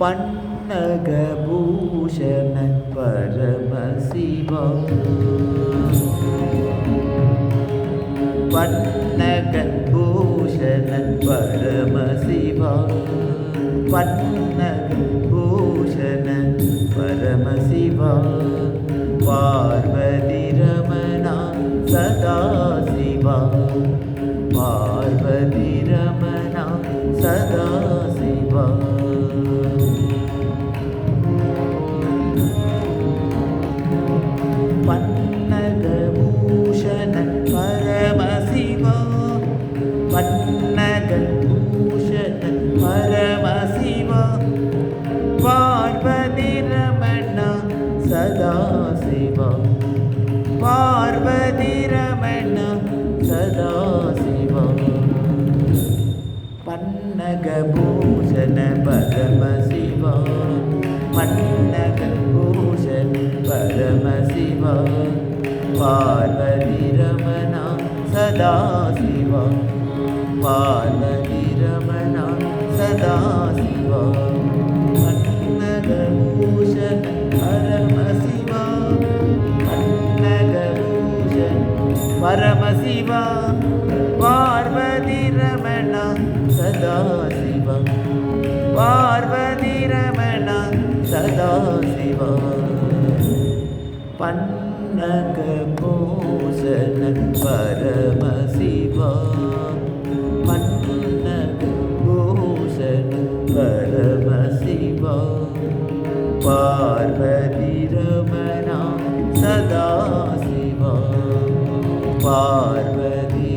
पन्नभूषन् परमशिव शिवा परमशिव परम परमशिव पार्वतिरमणा सदा शिवा पार्वतिरमणा सदा பன்னகபூஷண பரமசிவா பன்னகபூஷண பரமசிவா பார்வதி ரமணா சதாசிவா பார்வதி ரமணா சதாசிவா பன்னகபூஷண பரமசிவா பன்னக பரமசிவா பார்வதி ரமணா சதாசிவா பார்வதி ரமணா சதாசிவா பன்னகபூஷண பரமசிவா பன்னகபூஷண பரமசிவா பார்வதி ரமணா சதாசிவா பார்வதி ரமணா சதாசிவா பன்னக பூசன பரமசிவா பன்னக பூசன பரமசிவா பார்வதி ரமணா சதாசிவா பார்வதி